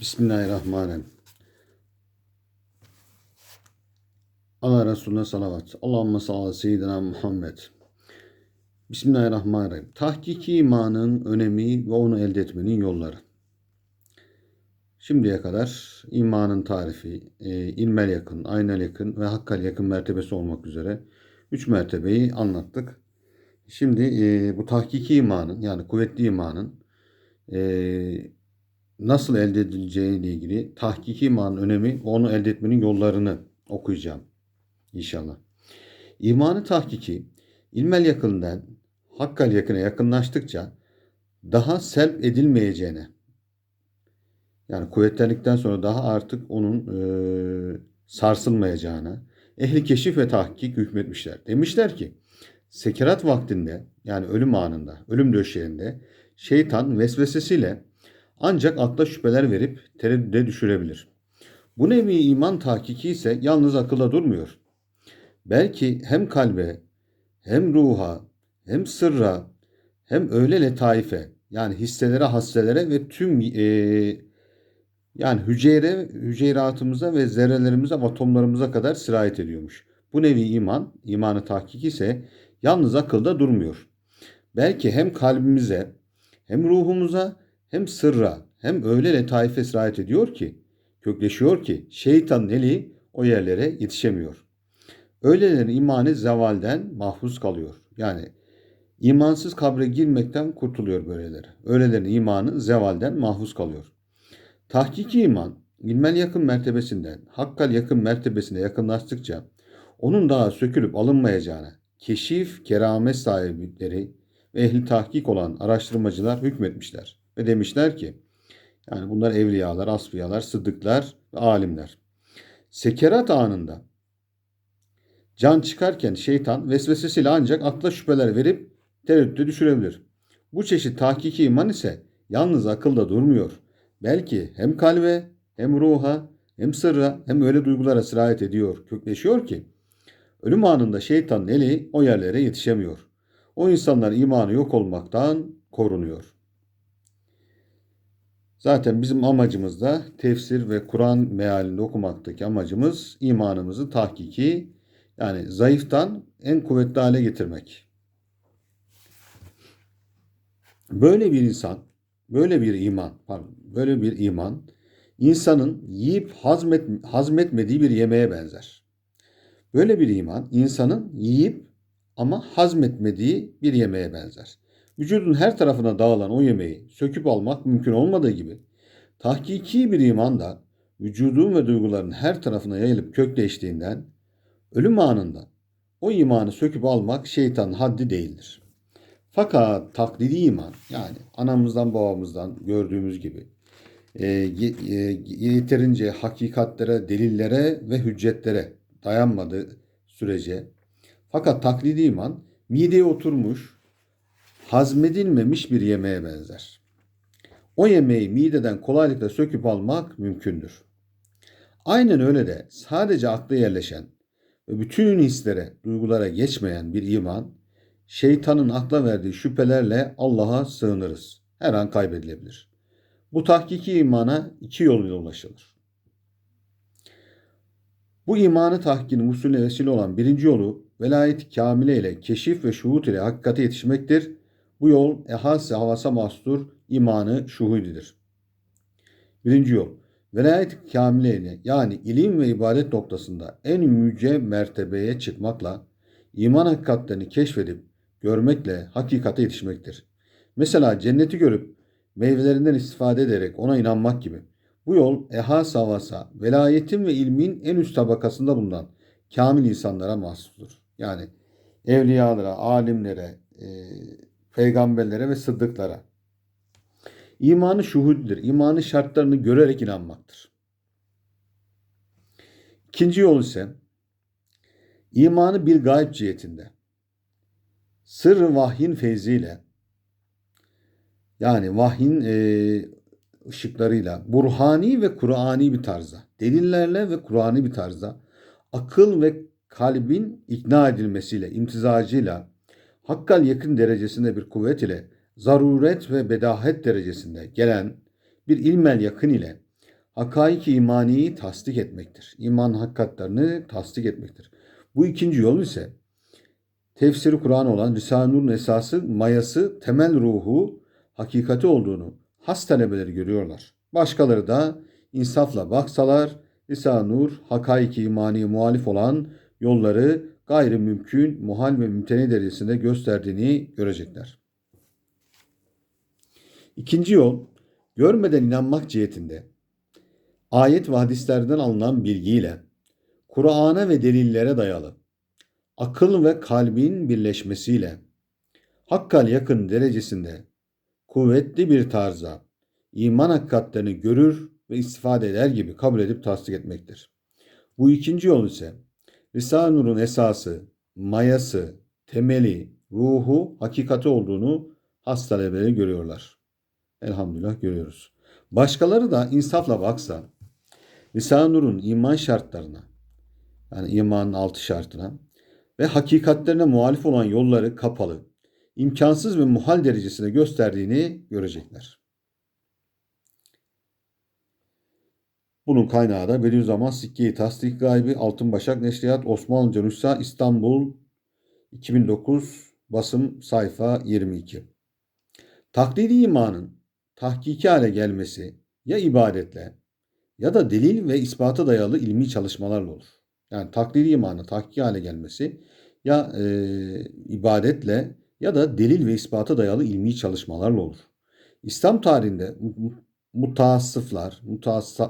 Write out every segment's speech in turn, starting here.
Bismillahirrahmanirrahim. Allah Resulüne salavat. Allahümme salli seyyidina Muhammed. Bismillahirrahmanirrahim. Tahkiki imanın önemi ve onu elde etmenin yolları. Şimdiye kadar imanın tarifi, e, ilmel yakın, aynel yakın ve hakkal yakın mertebesi olmak üzere üç mertebeyi anlattık. Şimdi e, bu tahkiki imanın yani kuvvetli imanın e, nasıl elde edileceği ile ilgili tahkiki imanın önemi ve onu elde etmenin yollarını okuyacağım inşallah. İmanı tahkiki ilmel yakından hakkal yakına yakınlaştıkça daha selp edilmeyeceğine yani kuvvetlendikten sonra daha artık onun e, sarsılmayacağına ehli keşif ve tahkik hükmetmişler. Demişler ki sekerat vaktinde yani ölüm anında, ölüm döşeğinde şeytan vesvesesiyle ancak akla şüpheler verip tereddüde düşürebilir. Bu nevi iman tahkiki ise yalnız akılla durmuyor. Belki hem kalbe, hem ruha, hem sırra, hem öyle letaife yani hisselere, hasselere ve tüm e, yani hücre, hücreatımıza ve zerrelerimize, atomlarımıza kadar sirayet ediyormuş. Bu nevi iman, imanı tahkiki ise yalnız akılda durmuyor. Belki hem kalbimize, hem ruhumuza, hem sırra, hem öyle letaife sirayet ediyor ki, kökleşiyor ki şeytanın eli o yerlere yetişemiyor. Öylelerin imanı zevalden mahfuz kalıyor. Yani imansız kabre girmekten kurtuluyor böyleleri. Öylelerin imanı zevalden mahfuz kalıyor. Tahkiki iman, ilmel yakın mertebesinden hakkal yakın mertebesine yakınlaştıkça onun daha sökülüp alınmayacağına keşif, keramet sahipleri ve ehli tahkik olan araştırmacılar hükmetmişler. Ve demişler ki, yani bunlar evliyalar, asfiyalar, sıddıklar ve alimler. Sekerat anında can çıkarken şeytan vesvesesiyle ancak akla şüpheler verip tereddüte düşürebilir. Bu çeşit tahkiki iman ise yalnız akılda durmuyor. Belki hem kalbe hem ruha hem sırra hem öyle duygulara sirayet ediyor, kökleşiyor ki ölüm anında şeytanın eli o yerlere yetişemiyor. O insanlar imanı yok olmaktan korunuyor. Zaten bizim amacımız da tefsir ve Kur'an mealinde okumaktaki amacımız imanımızı tahkiki yani zayıftan en kuvvetli hale getirmek. Böyle bir insan, böyle bir iman, pardon, böyle bir iman insanın yiyip hazmet, hazmetmediği bir yemeğe benzer. Böyle bir iman insanın yiyip ama hazmetmediği bir yemeğe benzer. Vücudun her tarafına dağılan o yemeği söküp almak mümkün olmadığı gibi tahkiki bir iman da vücudun ve duyguların her tarafına yayılıp kökleştiğinden ölüm anında o imanı söküp almak şeytanın haddi değildir. Fakat taklidi iman yani anamızdan babamızdan gördüğümüz gibi e, e, yeterince hakikatlere, delillere ve hüccetlere dayanmadığı sürece fakat taklidi iman mideye oturmuş, hazmedilmemiş bir yemeğe benzer. O yemeği mideden kolaylıkla söküp almak mümkündür. Aynen öyle de sadece akla yerleşen ve bütün hislere, duygulara geçmeyen bir iman, şeytanın akla verdiği şüphelerle Allah'a sığınırız. Her an kaybedilebilir. Bu tahkiki imana iki yoluyla ulaşılır. Bu imanı tahkinin usulüne vesile olan birinci yolu velayet kamile ile keşif ve şuhut ile hakikate yetişmektir. Bu yol ehas havasa mastur imanı şuhudidir. Birinci yol velayet kamile ile yani ilim ve ibadet noktasında en yüce mertebeye çıkmakla iman hakikatlerini keşfedip görmekle hakikate yetişmektir. Mesela cenneti görüp meyvelerinden istifade ederek ona inanmak gibi. Bu yol ehas havasa, velayetin ve ilmin en üst tabakasında bulunan kamil insanlara mahsustur. Yani evliyalara, alimlere, e, peygamberlere ve sıddıklara. İmanı şuhuddur. İmanı şartlarını görerek inanmaktır. İkinci yol ise imanı bir gayb cihetinde. Sır vahyin feyziyle yani vahyin e, ışıklarıyla burhani ve Kur'ani bir tarzda, delillerle ve Kur'ani bir tarzda akıl ve kalbin ikna edilmesiyle, imtizacıyla, hakkal yakın derecesinde bir kuvvet ile, zaruret ve bedahet derecesinde gelen bir ilmel yakın ile hakaik imaniyi tasdik etmektir. İman hakikatlerini tasdik etmektir. Bu ikinci yol ise tefsiri Kur'an olan Risale-i esası, mayası, temel ruhu, hakikati olduğunu has talebeleri görüyorlar. Başkaları da insafla baksalar Risale-i Nur hakaiki imani muhalif olan yolları gayri mümkün, muhal ve mümteni derecesinde gösterdiğini görecekler. İkinci yol, görmeden inanmak cihetinde ayet ve hadislerden alınan bilgiyle Kur'an'a ve delillere dayalı akıl ve kalbin birleşmesiyle hakkal yakın derecesinde kuvvetli bir tarza iman hakikatlerini görür ve istifade eder gibi kabul edip tasdik etmektir. Bu ikinci yol ise Risale-i Nur'un esası, mayası, temeli, ruhu, hakikati olduğunu has talebeleri görüyorlar. Elhamdülillah görüyoruz. Başkaları da insafla baksa Risale-i Nur'un iman şartlarına yani imanın altı şartına ve hakikatlerine muhalif olan yolları kapalı, imkansız ve muhal derecesine gösterdiğini görecekler. Bunun kaynağı da Bediüzzaman Sikke-i Tasdik Gaybi Altın Başak Neşriyat Osmanlıca Nüsha İstanbul 2009 basım sayfa 22. Taklidi imanın tahkiki hale gelmesi ya ibadetle ya da delil ve ispata dayalı ilmi çalışmalarla olur. Yani taklidi imanın tahkiki hale gelmesi ya e, ibadetle ya da delil ve ispata dayalı ilmi çalışmalarla olur. İslam tarihinde mutasıflar,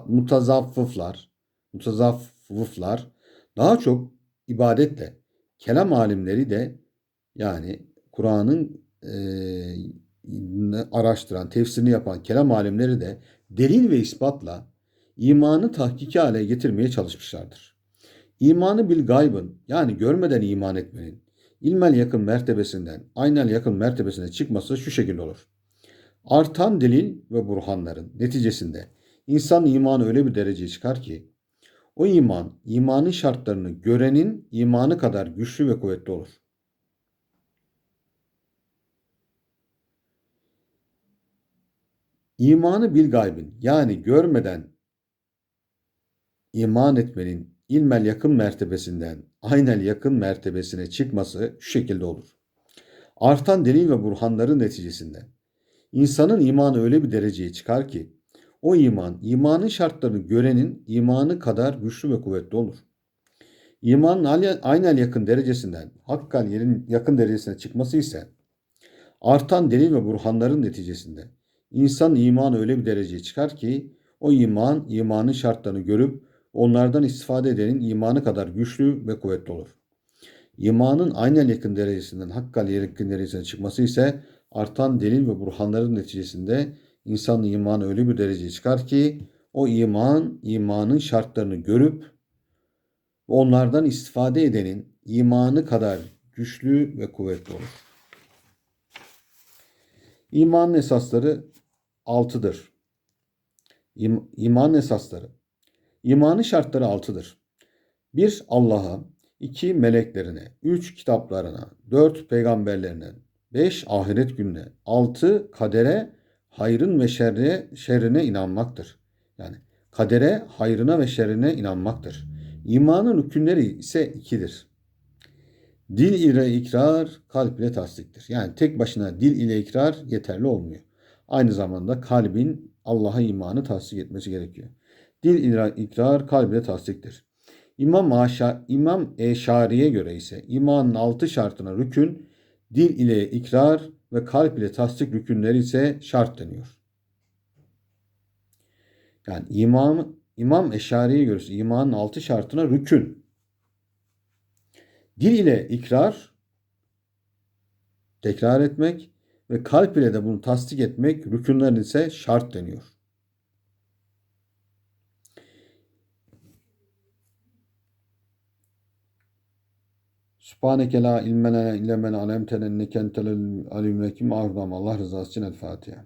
mutazaffıflar, mutazaffıflar daha çok ibadetle, kelam alimleri de yani Kur'an'ın e, araştıran, tefsirini yapan kelam alimleri de delil ve ispatla imanı tahkiki hale getirmeye çalışmışlardır. İmanı bil gaybın yani görmeden iman etmenin ilmel yakın mertebesinden aynel yakın mertebesine çıkması şu şekilde olur. Artan delil ve burhanların neticesinde insan imanı öyle bir dereceye çıkar ki o iman imanın şartlarını görenin imanı kadar güçlü ve kuvvetli olur. İmanı bil gaybin yani görmeden iman etmenin ilmel yakın mertebesinden aynel yakın mertebesine çıkması şu şekilde olur. Artan delil ve burhanların neticesinde insanın imanı öyle bir dereceye çıkar ki o iman imanın şartlarını görenin imanı kadar güçlü ve kuvvetli olur. İmanın aynel yakın derecesinden hakkal yerin yakın derecesine çıkması ise artan delil ve burhanların neticesinde insan imanı öyle bir dereceye çıkar ki o iman imanın şartlarını görüp onlardan istifade edenin imanı kadar güçlü ve kuvvetli olur. İmanın aynen yakın derecesinden hakkal yakın derecesine çıkması ise artan delil ve burhanların neticesinde insanın imanı öyle bir dereceye çıkar ki o iman imanın şartlarını görüp onlardan istifade edenin imanı kadar güçlü ve kuvvetli olur. İmanın esasları altıdır. İm, imanın esasları İmanı şartları altıdır. 1. Allah'a, 2. Meleklerine, 3. Kitaplarına, 4. Peygamberlerine, 5. Ahiret gününe, 6. Kadere, hayrın ve şerre, şerrine inanmaktır. Yani kadere, hayrına ve şerrine inanmaktır. İmanın hükümleri ise ikidir. Dil ile ikrar, kalp ile tasdiktir. Yani tek başına dil ile ikrar yeterli olmuyor. Aynı zamanda kalbin Allah'a imanı tasdik etmesi gerekiyor. Dil ikrar kalple tasdiktir. İmam, Aşa, İmam Eşari'ye göre ise imanın altı şartına rükün, dil ile ikrar ve kalp ile tasdik rükünleri ise şart deniyor. Yani imam, İmam Eşari'ye göre imanın altı şartına rükün. Dil ile ikrar, tekrar etmek ve kalp ile de bunu tasdik etmek rükünlerin ise şart deniyor. Subhaneke la ilme lena illa men alemtene inneke. Allah rızası için El Fatiha.